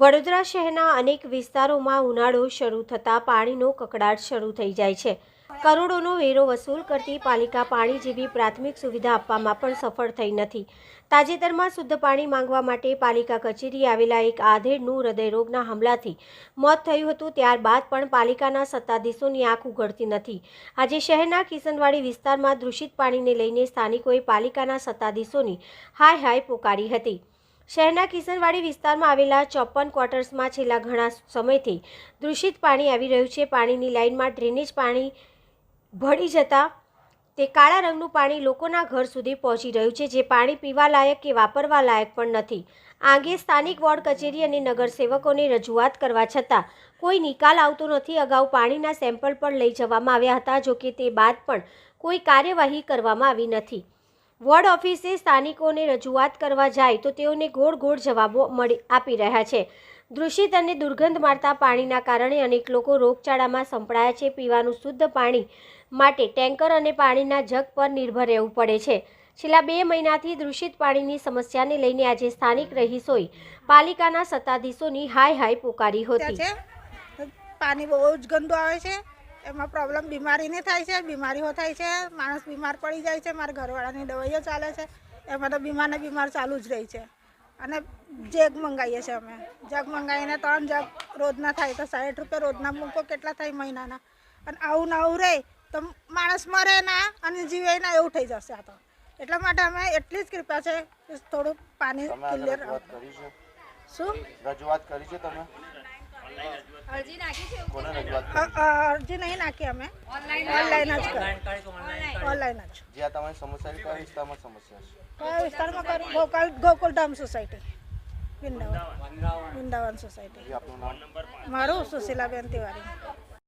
વડોદરા શહેરના અનેક વિસ્તારોમાં ઉનાળો શરૂ થતાં પાણીનો કકડાટ શરૂ થઈ જાય છે. કરોડોનો વેરો વસૂલ કરતી પાલિકા પાણી જેવી પ્રાથમિક સુવિધા આપવામાં પણ સફળ થઈ નથી. તાજેતરમાં શુદ્ધ પાણી માંગવા માટે પાલિકા કચેરી આવેલા એક આધેડનું હૃદયરોગના હુમલાથી મોત થયું હતું, ત્યારબાદ પણ પાલિકાના સત્તાધીશોની આંખ ઉઘડતી નથી. આજે શહેરના કિશનવાડી વિસ્તારમાં દૂષિત પાણીને લઈને સ્થાનિકોએ પાલિકાના સત્તાધીશોની હાય હાય પોકારી હતી. શહેરના કિશનવાડી વિસ્તારમાં આવેલા ચોપન ક્વાર્ટર્સમાં છેલ્લા ઘણા સમયથી દૂષિત પાણી આવી રહ્યું છે. પાણીની લાઇનમાં ડ્રેનેજ પાણી ભળી જતા તે કાળા રંગનું પાણી લોકોના ઘર સુધી પહોંચી રહ્યું છે, જે પાણી પીવા લાયક કે વાપરવા લાયક પણ નથી. આ અંગે સ્થાનિક વોર્ડ કચેરી અને નગરસેવકોને રજૂઆત કરવા છતાં કોઈ નિકાલ આવતો નથી. અગાઉ પાણીના સેમ્પલ પણ લઈ જવામાં આવ્યા હતા જો કે તે બાદ પણ કોઈ કાર્યવાહી કરવામાં આવી નથી. વોર્ડ ઓફિસે સ્થાનિકોને રજૂઆત કરવા જાય તો તેઓને ગોળ ગોળ જવાબો મળી આપી રહ્યા છે. દૂષિત અને દુર્ગંધ મારતા પાણીના કારણે અનેક લોકો રોગચાળામાં સંપડાયા છે. પીવાનું શુદ્ધ પાણી માટે ટેન્કર અને પાણીના જગ પર નિર્ભર રહેવું પડે છે. છેલ્લા બે મહિનાથી દૂષિત પાણીની સમસ્યાને લઈને આજે સ્થાનિક રહીશોએ પાલિકાના સત્તાધીશોની હાય હાય પોકારી હતી. પાણી બહુ જ ગંદુ આવે છે. એમાં પ્રોબ્લેમ બીમારીની થાય છે બીમારીઓ થાય છે માણસ બીમાર પડી જાય છે મારા ઘરવાળાની દવાઈઓ ચાલે છે એમાં તો બીમાર ને બીમાર ચાલુ જ રહી છે. અને જગ મંગાવીએ છીએ અમે. જગ મંગાવીને ત્રણ જગ રોજના થાય તો સાઠ રૂપિયા રોજના મૂકો કેટલા થાય મહિનાના? અને આવું ને આવું રહે તો માણસ મરે ના અને જીવે ના એવું થઈ જશે આ તો. એટલા માટે અમે એટલી જ કૃપા છે કે થોડું પાણી ક્લિયર શું? રજૂઆત કરી છે તમે? અરજી નહીં નાખી અમે. ઓનલાઈન જ કરી. ઓનલાઈન જ. જે આ તમારી સમસ્યા કયા વિસ્તારમાં સમસ્યા છે? કયા વિસ્તારમાં કરું? ગોકુલ ધામ સોસાયટી. વૃંદાવન. વૃંદાવન. સોસાયટી. મારું સુશીલાબેન તિવારી.